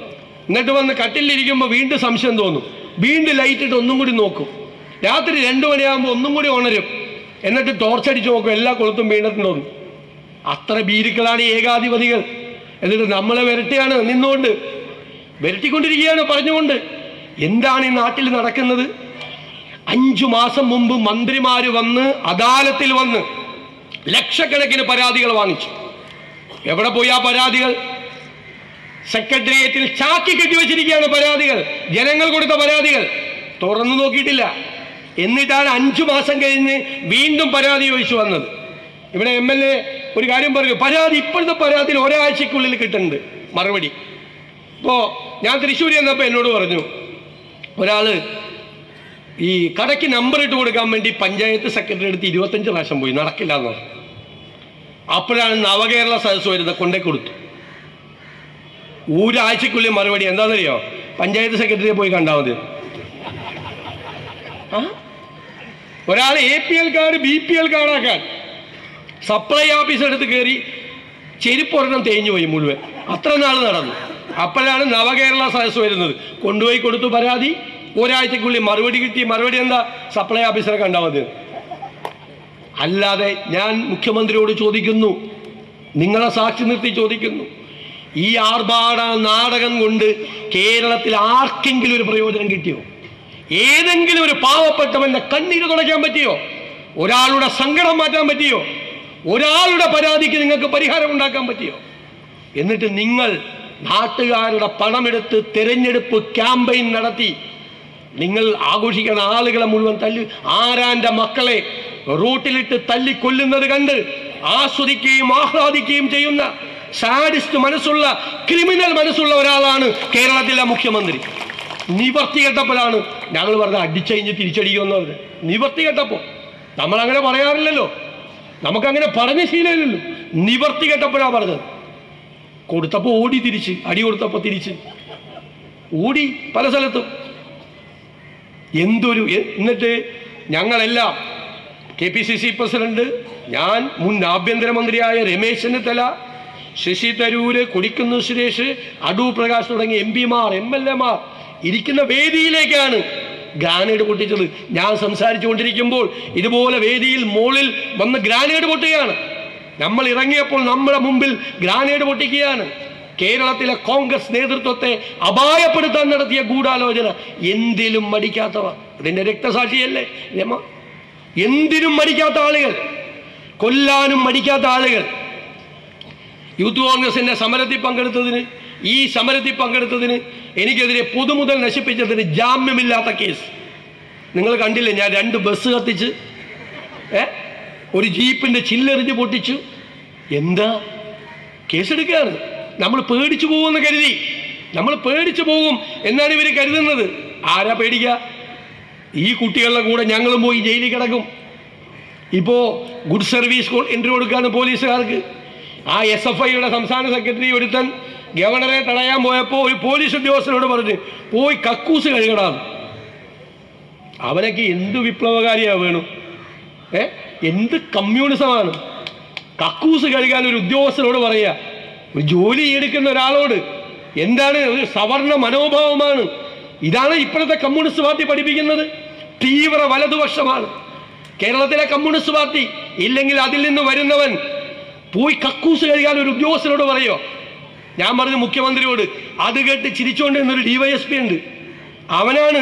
എന്നിട്ട് വന്ന് കട്ടിലിരിക്കുമ്പോൾ വീണ്ടും സംശയം തോന്നും. വീണ്ടും ലൈറ്റ് ഇട്ട് ഒന്നും കൂടി നോക്കും. രാത്രി രണ്ടു മണിയാകുമ്പോൾ ഒന്നും കൂടി ഉണരും. എന്നിട്ട് ടോർച്ചടിച്ച് നോക്കും എല്ലാ കൊളുത്തും വീണിട്ടുണ്ടോന്ന് അത്ര ഭീരുക്കളാണ് ഏകാധിപതികൾ. എന്നിട്ട് നമ്മളെ വിരട്ടിയാണ് നിന്നുകൊണ്ട്. വിരട്ടിക്കൊണ്ടിരിക്കുകയാണ് പറഞ്ഞുകൊണ്ട്. എന്താണ് ഈ നാട്ടിൽ നടക്കുന്നത്? അഞ്ചു മാസം മുമ്പ് മന്ത്രിമാർ വന്ന് അദാലത്തിൽ വന്ന് ലക്ഷക്കണക്കിന് പരാതികൾ വാങ്ങിച്ചു. എവിടെ പോയി ആ പരാതികൾ? സെക്രട്ടേറിയറ്റിൽ ചാക്കി കെട്ടിവെച്ചിരിക്കുകയാണ് പരാതികൾ. ജനങ്ങൾ കൊടുത്ത പരാതികൾ. തുറന്നു നോക്കിയിട്ടില്ല. എന്നിട്ടാണ് അഞ്ചു മാസം കഴിഞ്ഞ് വീണ്ടും പരാതി ചോദിച്ചു വന്നത്. ഇവിടെ എം എൽ എ ഒരു കാര്യം പറഞ്ഞു. പരാതി ഇപ്പോഴത്തെ പരാതിയിൽ ഒരാഴ്ചക്കുള്ളിൽ കിട്ടുന്നുണ്ട്. മറുപടി. ഇപ്പോൾ ഞാൻ തൃശ്ശൂർ ചെന്നപ്പോൾ എന്നോട് പറഞ്ഞു ഒരാൾ ഈ കടയ്ക്ക് നമ്പർ ഇട്ട് കൊടുക്കാൻ വേണ്ടി പഞ്ചായത്ത് സെക്രട്ടറി അടുത്ത് ഇരുപത്തഞ്ച് പ്രാവശ്യം പോയി. നടക്കില്ല എന്ന് അപ്പോഴാണ് നവകേരള സദസ്സ് വരുന്നത് കൊണ്ടേ കൊടുത്തു. ഒരാഴ്ചക്കുള്ളിൽ മറുപടി. എന്താണെന്നറിയോ? പഞ്ചായത്ത് സെക്രട്ടറിയെ പോയി കണ്ടാൽ മതി? ഒരാൾ A P L card B P L കാർഡാക്കാൻ supply office എടുത്ത് കയറി ചെരുപ്പൊരെണ്ണം തേഞ്ഞു പോയി മുഴുവൻ. അത്ര നാൾ നടന്നു. അപ്പോഴാണ് നവകേരള സദസ് വരുന്നത്. കൊണ്ടുപോയി കൊടുത്തു പരാതി. ഒരാഴ്ചക്കുള്ളിൽ മറുപടി കിട്ടി. മറുപടി എന്താ? സപ്ലൈ ഓഫീസറെ കണ്ടാൽ മതി. അല്ലാതെ ഞാൻ മുഖ്യമന്ത്രിയോട് ചോദിക്കുന്നു. നിങ്ങളെ സാക്ഷി നിർത്തി ചോദിക്കുന്നു. ഈ ആർഭാട നാടകം കൊണ്ട് കേരളത്തിൽ ആർക്കെങ്കിലും ഒരു പ്രയോജനം കിട്ടിയോ? ഏതെങ്കിലും ഒരു പാവപ്പെട്ടവന്റെ കണ്ണീര് തുടയ്ക്കാൻ പറ്റിയോ? ഒരാളുടെ സങ്കടം മാറ്റാൻ പറ്റിയോ? ഒരാളുടെ പരാതിക്ക് നിങ്ങൾക്ക് പരിഹാരം ഉണ്ടാക്കാൻ പറ്റിയോ? എന്നിട്ട് നിങ്ങൾ നാട്ടുകാരുടെ പണമെടുത്ത് തെരഞ്ഞെടുപ്പ് ക്യാമ്പയിൻ നടത്തി നിങ്ങൾ ആഘോഷിക്കുന്ന ആളുകളെ മുഴുവൻ തല്ലി ആരാന്റെ മക്കളെ റൂട്ടിലിട്ട് തല്ലിക്കൊല്ലുന്നത് കണ്ട് ആസ്വദിക്കുകയും ആഹ്ലാദിക്കുകയും ചെയ്യുന്ന സാഡിസ്റ്റ് മനസ്സുള്ള ക്രിമിനൽ മനസ്സുള്ള ഒരാളാണ് കേരളത്തിലെ മുഖ്യമന്ത്രി. നിവർത്തി കെട്ടപ്പോഴാണ് ഞങ്ങൾ പറഞ്ഞ അടിച്ചഴിഞ്ഞ് തിരിച്ചടിക്കുമെന്ന് നിവർത്തി കെട്ടപ്പോൾ. നമ്മളങ്ങനെ പറയാറില്ലല്ലോ. നമുക്കങ്ങനെ പറഞ്ഞ ശീലമില്ലല്ലോ. നിവർത്തി കെട്ടപ്പോഴാണ് പറഞ്ഞത്. കൊടുത്തപ്പോൾ ഓടി തിരിച്ച് അടി കൊടുത്തപ്പോൾ തിരിച്ച്. ഓടി പല സ്ഥലത്തും. എന്തൊരു എന്നിട്ട് ഞങ്ങളെല്ലാം K P C C president ഞാൻ മുൻ ആഭ്യന്തരമന്ത്രിയായ രമേശ് ചെന്നിത്തല ശശി തരൂര് കൊടിക്കുന്ന് സുരേഷ് അടൂർ പ്രകാശ് തുടങ്ങിയ എം പിമാർ എം എൽ എമാർ ഇരിക്കുന്ന വേദിയിലേക്കാണ് ഗ്രാനേഡ് പൊട്ടിച്ചത്. ഞാൻ സംസാരിച്ചു കൊണ്ടിരിക്കുമ്പോൾ ഇതുപോലെ വേദിയിൽ മുകളിൽ വന്ന് ഗ്രാനേഡ് പൊട്ടുകയാണ്. നമ്മൾ ഇറങ്ങിയപ്പോൾ നമ്മുടെ മുമ്പിൽ ഗ്രാനേഡ് പൊട്ടിക്കുകയാണ്. കേരളത്തിലെ കോൺഗ്രസ് നേതൃത്വത്തെ അപായപ്പെടുത്താൻ നടത്തിയ ഗൂഢാലോചന എന്തിലും മടിക്കാത്തവ. ഇതിന്റെ രക്തസാക്ഷിയല്ലേ? രമ എന്തിനും മടിക്കാത്ത ആളുകൾ കൊല്ലാനും മടിക്കാത്ത ആളുകൾ. യൂത്ത് കോൺഗ്രസിന്റെ സമരത്തിൽ പങ്കെടുത്തതിന് ഈ സമരത്തിൽ പങ്കെടുത്തതിന് എനിക്കെതിരെ പൊതുമുതൽ നശിപ്പിച്ചതിന് ജാമ്യമില്ലാത്ത കേസ്. നിങ്ങൾ കണ്ടില്ലേ ഞാൻ രണ്ട് ബസ് കത്തിച്ച് ഏ ഒരു ജീപ്പിന്റെ ചില്ലെറിഞ്ഞ് പൊട്ടിച്ചു. എന്താ? കേസെടുക്കുകയാണ്. നമ്മൾ പേടിച്ചു പോകുമെന്ന് കരുതി. നമ്മൾ പേടിച്ചു പോകും എന്നാണ് ഇവർ കരുതുന്നത്. ആരാ പേടിക്കുക? ഈ കുട്ടികളുടെ കൂടെ ഞങ്ങളും പോയി ജയിലിൽ കിടക്കും. ഇപ്പോൾ ഗുഡ് സർവീസ് എൻട്രി കൊടുക്കുകയാണ് പോലീസുകാർക്ക്. ആ എസ് എഫ് ഐയുടെ സംസ്ഥാന സെക്രട്ടറി ഒരുത്തൻ ഗവർണറെ തടയാൻ പോയപ്പോൾ ഒരു പോലീസ് ഉദ്യോഗസ്ഥനോട് പറഞ്ഞു പോയി കക്കൂസ് കഴുകണം. അവനൊക്കെ എന്ത് വിപ്ലവകാരിയാണ് വേണു? ഏ? എന്ത് കമ്മ്യൂണിസമാണ്? കക്കൂസ് കഴുകാൻ ഒരു ഉദ്യോഗസ്ഥനോട് പറയുക ജോലി എടുക്കുന്ന ഒരാളോട് എന്താണ് ഒരു സവർണ മനോഭാവമാണ്? ഇതാണ് ഇപ്പോഴത്തെ കമ്മ്യൂണിസ്റ്റ് പാർട്ടി പഠിപ്പിക്കുന്നത്. തീവ്ര വലതുപക്ഷമാണ്. കേരളത്തിലെ കമ്മ്യൂണിസ്റ്റ് പാർട്ടി ഇല്ലെങ്കിൽ അതിൽ നിന്ന് വരുന്നവൻ പോയി കക്കൂസ് കഴിയാൻ ഒരു ഉദ്യോഗസ്ഥനോട് പറയോ? ഞാൻ പറഞ്ഞു മുഖ്യമന്ത്രിയോട് അത് കേട്ട് ചിരിച്ചുകൊണ്ട് എന്നൊരു ഡിവൈഎസ് പി ഉണ്ട്. അവനാണ്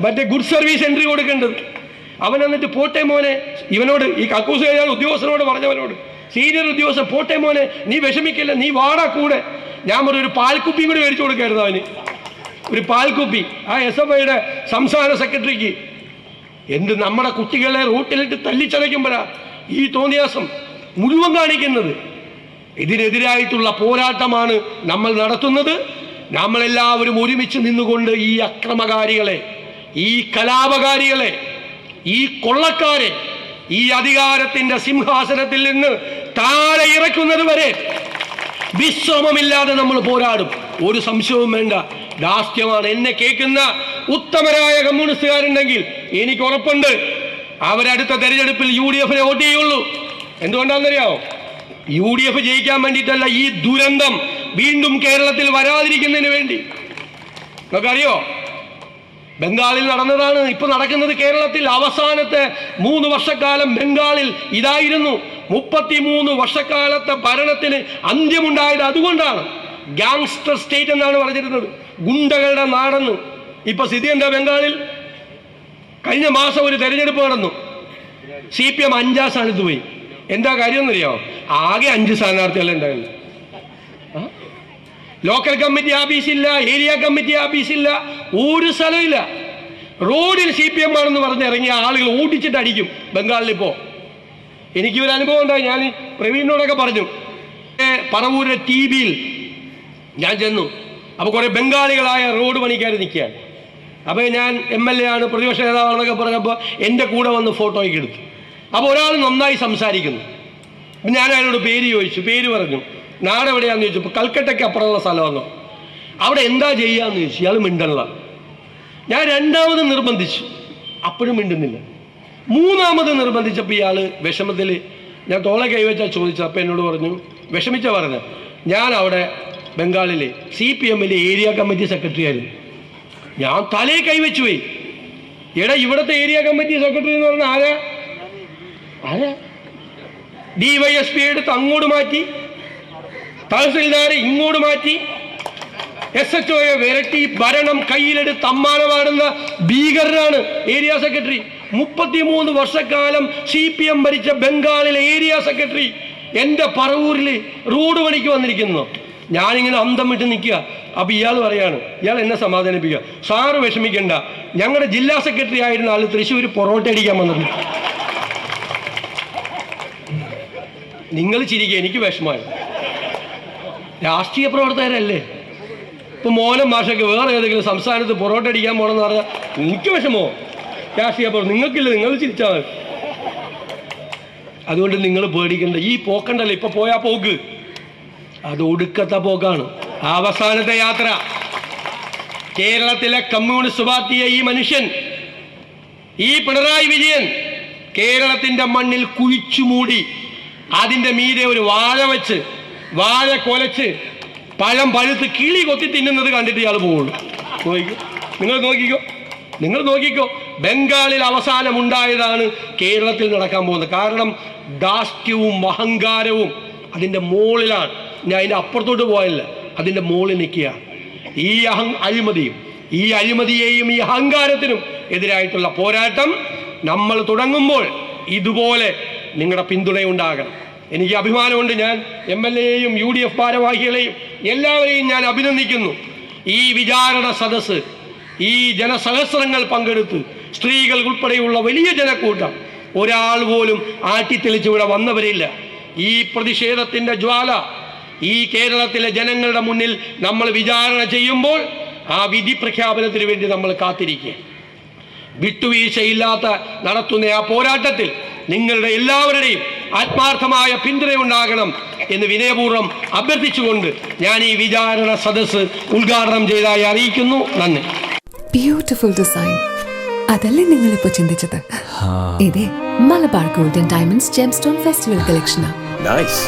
മറ്റേ ഗുഡ് സർവീസ് എൻട്രി കൊടുക്കേണ്ടത്. അവൻ എന്നിട്ട് പോട്ടെ മോനെ ഇവനോട് ഈ കക്കൂസ് കഴിയാൻ ഉദ്യോഗസ്ഥനോട് പറഞ്ഞവനോട്. സീനിയർ ഉദ്യോഗസ്ഥൻ പോട്ടെ മോനെ നീ വിഷമിക്കില്ല നീ വാടാ കൂടെ. ഞാൻ പറഞ്ഞു ഒരു പാൽക്കുപ്പിയും കൂടി മേടിച്ചു കൊടുക്കായിരുന്നു അവന്. ഒരു പാൽക്കുപ്പി. ആ എസ് എഫ് ഐയുടെ സംസ്ഥാന സെക്രട്ടറിക്ക് എന്ത് നമ്മുടെ കുട്ടികളെ റൂട്ടിലിട്ട് തല്ലിച്ചതയ്ക്കുമ്പോഴാ ഈ തോന്നിയാസം മുഴുവൻ കാണിക്കുന്നത്. ഇതിനെതിരായിട്ടുള്ള പോരാട്ടമാണ് നമ്മൾ നടത്തുന്നത്. നമ്മളെല്ലാവരും ഒരുമിച്ച് നിന്നുകൊണ്ട് ഈ അക്രമകാരികളെ ഈ കലാപകാരികളെ ഈ കൊള്ളക്കാരെ ഈ അധികാരത്തിന്റെ സിംഹാസനത്തിൽ നിന്ന് താഴെ ഇറക്കുന്നത് വരെ വിശ്രമമില്ലാതെ നമ്മൾ പോരാടും. ഒരു സംശയവും വേണ്ട. ദാസ്യമാണ് എന്നെ കേൾക്കുന്ന ഉത്തമരായ കമ്മ്യൂണിസ്റ്റുകാരുണ്ടെങ്കിൽ എനിക്ക് ഉറപ്പുണ്ട്. അവരടുത്ത തെരഞ്ഞെടുപ്പിൽ യു ഡി എഫിനെ വോട്ട് ചെയ്യുള്ളൂ. എന്തുകൊണ്ടാണെന്നറിയാമോ യു ഡി എഫ് ജയിക്കാൻ വേണ്ടിയിട്ടല്ല ഈ ദുരന്തം വീണ്ടും കേരളത്തിൽ വരാതിരിക്കുന്നതിന് വേണ്ടി. നമുക്കറിയോ ബംഗാളിൽ നടന്നതാണ് ഇപ്പൊ നടക്കുന്നത് കേരളത്തിൽ അവസാനത്തെ മൂന്ന് വർഷക്കാലം ബംഗാളിൽ ഇതായിരുന്നു. മുപ്പത്തിമൂന്ന് വർഷക്കാലത്തെ ഭരണത്തിന് അന്ത്യമുണ്ടായത് അതുകൊണ്ടാണ്. ഗാങ്സ്റ്റർ സ്റ്റേറ്റ് എന്നാണ് പറഞ്ഞിരുന്നത്. ഗുണ്ടകളുടെ നാടെന്ന്. ഇപ്പൊ സ്ഥിതി എന്താ ബംഗാളിൽ? കഴിഞ്ഞ മാസം ഒരു തെരഞ്ഞെടുപ്പ് നടന്നു. സി പി എം അഞ്ചാം സ്ഥാനത്ത് പോയി. എന്താ കാര്യം എന്നറിയോ ആകെ അഞ്ച് സ്ഥാനാർത്ഥികളെ ഉണ്ടായിരുന്നു ലോക്കൽ കമ്മിറ്റി ആഫീസില്ല ഏരിയ കമ്മിറ്റി ആഫീസില്ല ഒരു സ്ഥലമില്ല റോഡിൽ സി പി എം ആണെന്ന് പറഞ്ഞ് ഇറങ്ങിയ ആളുകൾ ഓടിച്ചിട്ട് അടിക്കും ബംഗാളിൽ ഇപ്പോ. എനിക്ക് ഒരു അനുഭവം ഉണ്ടായി. ഞാൻ പ്രവീണിനോടൊക്കെ പറഞ്ഞു പറവൂരിലെ ടി വിയിൽ ഞാൻ ചെന്നു. അപ്പോൾ കുറേ ബംഗാളികളായ റോഡ് പണിക്കാർ നിൽക്കുകയാണ്. അപ്പോൾ ഞാൻ എം എൽ എ ആണ് പ്രതിപക്ഷ നേതാവാണെന്നൊക്കെ പറഞ്ഞപ്പോൾ എന്റെ കൂടെ വന്ന് ഫോട്ടോയ്ക്ക് എടുത്തു. അപ്പോൾ ഒരാൾ നന്നായി സംസാരിക്കുന്നു. ഞാൻ അയാളോട് പേര് ചോദിച്ചു. പേര് പറഞ്ഞു. നാട് എവിടെയാണെന്ന് ചോദിച്ചു ഇപ്പോൾ കൽക്കട്ടയ്ക്ക് അപ്പുറമുള്ള സ്ഥലമാണോ അവിടെ എന്താ ചെയ്യാന്ന് ചോദിച്ചു. ഇയാൾ മിണ്ടല്ല. ഞാൻ രണ്ടാമത് നിർബന്ധിച്ചു. അപ്പോഴും മിണ്ടുന്നില്ല. മൂന്നാമത് നിർബന്ധിച്ചപ്പോൾ ഇയാൾ വിഷമത്തിൽ ഞാൻ തോളെ കൈവച്ചാൽ ചോദിച്ചു അപ്പം എന്നോട് പറഞ്ഞു വിഷമിച്ച പറഞ്ഞ. ഞാൻ അവിടെ ബംഗാളിലെ സി പി എമ്മിലെ ഏരിയ കമ്മിറ്റി സെക്രട്ടറി ആയിരുന്നു. ഞാൻ തലയിൽ കൈവച്ചു പോയി എടാ ഇവിടുത്തെ ഏരിയ കമ്മിറ്റി സെക്രട്ടറി എന്ന് പറഞ്ഞാൽ ആരാ? ആരാ ഡി വൈ എസ് പി എടുത്ത് അങ്ങോട്ട് മാറ്റി. തഹസിൽദാരെ ഇങ്ങോട്ട് മാറ്റി. എസ് എച്ച് ഒയെ വിരട്ടി ഭരണം കയ്യിലെടുത്ത് അമ്മാനമാടുന്ന ഭീകരനാണ് ഏരിയ സെക്രട്ടറി. മുപ്പത്തിമൂന്ന് വർഷക്കാലം സി പി എം ഭരിച്ച ബംഗാളിലെ ഏരിയ സെക്രട്ടറി എന്റെ പറവൂരിൽ റോഡ് പണിക്ക് വന്നിരിക്കുന്നു. ഞാനിങ്ങനെ അന്തം വിട്ട് നിൽക്കുക. അപ്പോൾ ഇയാൾ പറയാണ് ഇയാൾ എന്നെ സമാധാനിപ്പിക്കുക. സാറ് വിഷമിക്കണ്ട. ഞങ്ങളുടെ ജില്ലാ സെക്രട്ടറി ആയിരുന്ന ആൾ തൃശ്ശൂർ പൊറോട്ട അടിക്കാൻ വന്നിട്ടുണ്ട്. നിങ്ങൾ ചിരിക്കുക എനിക്ക് വിഷമമാണ് രാഷ്ട്രീയ പ്രവർത്തകരല്ലേ? ഇപ്പൊ മോനം ഭാഷയ്ക്ക് വേറെ ഏതെങ്കിലും സംസ്ഥാനത്ത് പൊറോട്ട അടിക്കാൻ പോണെന്ന് പറഞ്ഞാൽ എനിക്ക് വിഷമോ? രാഷ്ട്രീയ പ്രവർത്തനം നിങ്ങൾക്കില്ല? നിങ്ങൾ ചിരിച്ചാൽ മതി. അതുകൊണ്ട് നിങ്ങൾ പേടിക്കണ്ട. ഈ പോക്കണ്ടല്ലോ ഇപ്പൊ പോയാ പോക്ക്. അത് ഒടുക്കത്തെ പോക്കാണ്. അവസാനത്തെ യാത്ര. കേരളത്തിലെ കമ്മ്യൂണിസ്റ്റ് പാർട്ടിയെ ഈ മനുഷ്യൻ ഈ പിണറായി വിജയൻ കേരളത്തിന്റെ മണ്ണിൽ കുഴിച്ചു മൂടി അതിന്റെ മീതെ ഒരു വാഴ വെച്ച് വാഴ കൊലച്ച് പഴം പഴുത്ത് കിളി കൊത്തി തിന്നുന്നത് കണ്ടിട്ട് ഇയാൾ പോവുള്ളൂ. നോക്കിക്കോ. നിങ്ങൾ നോക്കിക്കോ. നിങ്ങൾ നോക്കിക്കോ. ബംഗാളിൽ അവസാനം ഉണ്ടായതാണ് കേരളത്തിൽ നടക്കാൻ പോകുന്നത്. കാരണം ദാഷ്ട്യവും അഹങ്കാരവും അതിന്റെ മുകളിലാണ് ഞാൻ അതിന്റെ അപ്പുറത്തോട്ട് പോയല്ല. അതിന്റെ മുകളിൽ നിൽക്കുകയാണ് ഈ അഹം അഴിമതിയും ഈ അഴിമതിയെയും ഈ അഹങ്കാരത്തിനും എതിരായിട്ടുള്ള പോരാട്ടം നമ്മൾ തുടങ്ങുമ്പോൾ ഇതുപോലെ നിങ്ങളുടെ പിന്തുണയുണ്ടാകണം. എനിക്ക് അഭിമാനമുണ്ട് ഞാൻ എം എൽ എയും യു ഡി എഫ് ഭാരവാഹികളെയും എല്ലാവരെയും ഞാൻ അഭിനന്ദിക്കുന്നു. ഈ വിചാരണ സദസ്സ് ഈ ജനസഹസ്രങ്ങൾ പങ്കെടുത്ത് സ്ത്രീകൾ ഉൾപ്പെടെയുള്ള വലിയ ജനക്കൂട്ടം ഒരാൾ പോലും ആട്ടിത്തെളിച്ച് ഇവിടെ വന്നവരില്ല. ഈ പ്രതിഷേധത്തിന്റെ ജ്വാല ഈ കേരളത്തിലെ ജനങ്ങളുടെ മുന്നിൽ നമ്മൾ വിചാരണ ചെയ്യുമ്പോൾ ആ വിധി പ്രഖ്യാപനത്തിന് വേണ്ടി നമ്മൾ കാത്തിരിക്കുക. വിട്ടുവീഴ്ചയില്ലാത്ത നടത്തുന്ന ആ പോരാട്ടത്തിൽ നിങ്ങളുടെ എല്ലാവരുടെയും ആത്മാർത്ഥമായ പിന്തുണയുണ്ടാകണം എന്ന് വിനയപൂർവം അഭ്യർത്ഥിച്ചുകൊണ്ട് ഞാൻ ഈ വിചാരണ സദസ്സ് ഉദ്ഘാടനം ചെയ്തതായി അറിയിക്കുന്നു. നന്ദി. ബ്യൂട്ടിഫുൾ ഡിസൈൻ അതല്ലേ നിങ്ങൾ ഇപ്പൊ ചിന്തിച്ചത് ഇതേ Malabar golden diamonds gemstone festival കളക്ഷനാ വിലയെക്കുറിച്ചല്ലേ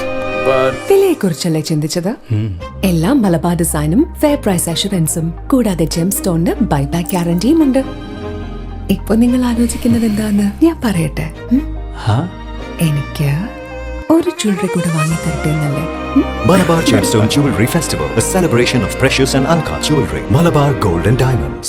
But വിലയെ കുറിച്ചല്ലേ ചിന്തിച്ചത് എല്ലാ മലബാർ ഡിസൈനും ഫെയർ പ്രൈസ് അഷുറൻസും കൂടാതെ ജെം സ്റ്റോണിന് ബൈബാക്ക് ഗ്യാരണ്ടിയും ഉണ്ട്. ഇപ്പൊ നിങ്ങൾ ആലോചിക്കുന്നത് എന്താന്ന്? ഞാൻ പറയട്ടെ? എനിക്ക് ഒരു ജ്വല്ലറി കൂടെ വാങ്ങി തരട്ടെ എന്നല്ലേ ഉം? Malabar Gemstone Jewelry Festival, a celebration of precious and uncut jewelry. Malabar Gold and Diamonds.